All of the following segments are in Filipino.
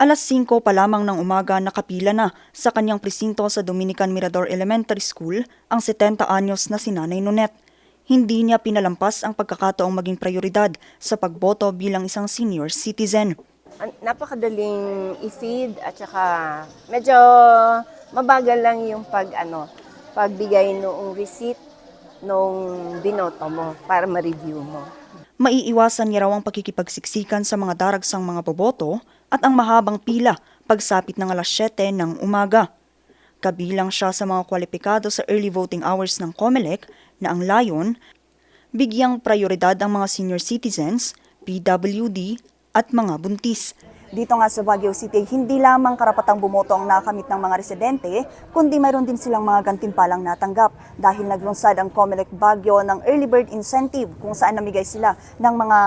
Alas 5 pa lamang ng umaga nakapila na sa kanyang presinto sa Dominican Mirador Elementary School ang 70 anyos na si Nanay Nonet. Hindi niya pinalampas ang pagkakataong maging prioridad sa pagboto bilang isang senior citizen. Napakadaling i-feed at saka medyo mabagal lang yung pag ano, pagbigay noong receipt nung binoto mo para ma-review mo. Maiiwasan niya raw ang pakikipagsiksikan sa mga daragsang mga boboto at ang mahabang pila pagsapit ng alas 7 ng umaga. Kabilang siya sa mga kwalipikado sa early voting hours ng COMELEC na ang layon, bigyang prioridad ang mga senior citizens, PWD at mga buntis. Dito nga sa Baguio City, hindi lamang karapatang bumoto ang nakamit ng mga residente, kundi mayroon din silang mga gantimpalang natanggap dahil naglunsad ang COMELEC Baguio ng Early Bird Incentive kung saan namigay sila ng mga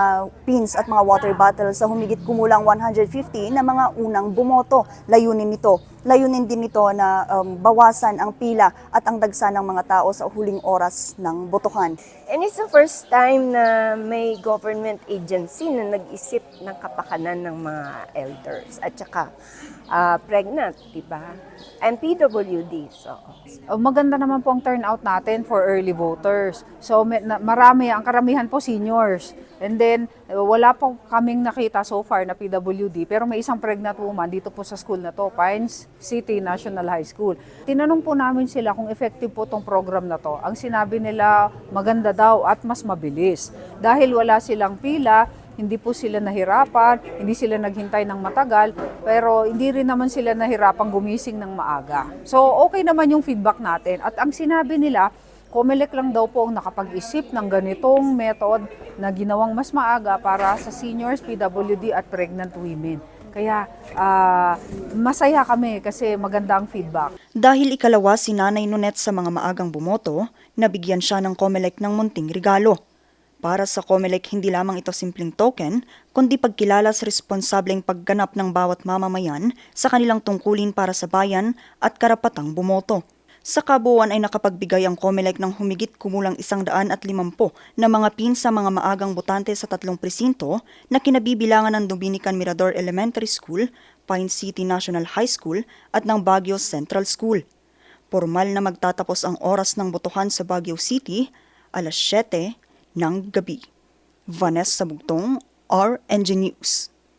pins at mga water bottles sa humigit kumulang 150 na mga unang bumoto. Layunin nito layunin din nito na um, bawasan ang pila at ang dagsa ng mga tao sa huling oras ng botohan. And it's the first time na may government agency na nag-isip ng kapakanan ng mga elders at saka ah, pregnant, di ba? And PWD, so Uh, Maganda naman po ang turnout natin for early voters. So may- na- marami, ang karamihan po seniors. And then uh, wala po kaming nakita so far na PWD pero may isang pregnant woman dito po sa school na to, Pines City National High School. Tinanong po namin sila kung effective po tong program na to. Ang sinabi nila maganda daw at mas mabilis. Dahil wala silang pila, hindi po sila nahirapan, hindi sila naghintay ng matagal, pero hindi rin naman sila nahirapang gumising ng maaga. So okay naman yung feedback natin. At ang sinabi nila, Comelec lang daw po ang nakapag-isip ng ganitong method na ginawang mas maaga para sa seniors, PWD at pregnant women. Kaya ah, masaya kami kasi maganda ang feedback. Dahil ikalawa si Nanay Nunet sa mga maagang bumoto, nabigyan siya ng COMELEC ng munting regalo. Para sa COMELEC, hindi lamang ito simpleng token, kundi pagkilala sa responsableng pagganap ng bawat mamamayan sa kanilang tungkulin para sa bayan at karapatang bumoto. Sa kabuuan ay nakapagbigay ang COMELEC ng humigit kumulang isang daan at limampo na mga pin sa mga maagang botante sa tatlong presinto na kinabibilangan ng Dominican Mirador Elementary School, Pine City National High School at ng Baguio Central School. Formal na magtatapos ang oras ng botohan sa Baguio City, alas 7 ng gabi. Vanessa Bugtong, RNG News.